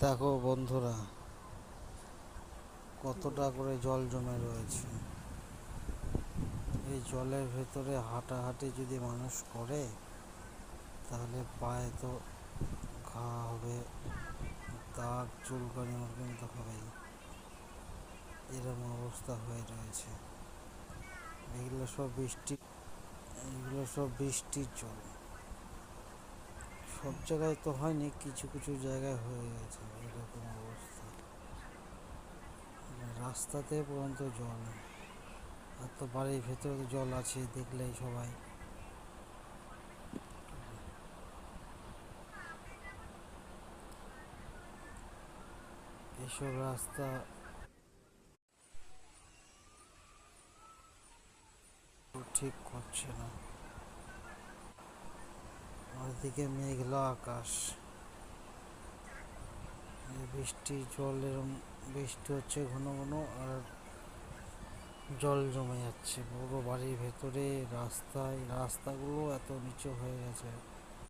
দেখো বন্ধুরা, কতটা করে জল জমে রয়েছে। এই জলের ভেতরে হাঁটাহাঁটি যদি মানুষ করে, তাহলে পায়ে তো ঘা হবে, দাগ চুলকানি মুলকানি তো হবেই। এরকম অবস্থা হয়ে রয়েছে। এগুলো সব বৃষ্টি, এগুলো সব বৃষ্টির জল। সব জায়গায় তো হয়নি, কিছু কিছু জায়গায় হয়ে গেছে, এরকম অবস্থা। রাস্তাতে পর্যন্ত জল আর তো বাড়ির ভেতরে তো জল আছে, দেখলেই সবাই। এসব রাস্তা ঠিক করছে না। ওদিকে মেঘলা আকাশ। বৃষ্টি, জল এরম, বৃষ্টি হচ্ছে ঘন ঘন আর জল জমে যাচ্ছে। পুরো বাড়ির ভেতরে রাস্তায়, রাস্তাগুলো এত নিচু হয়ে গেছে।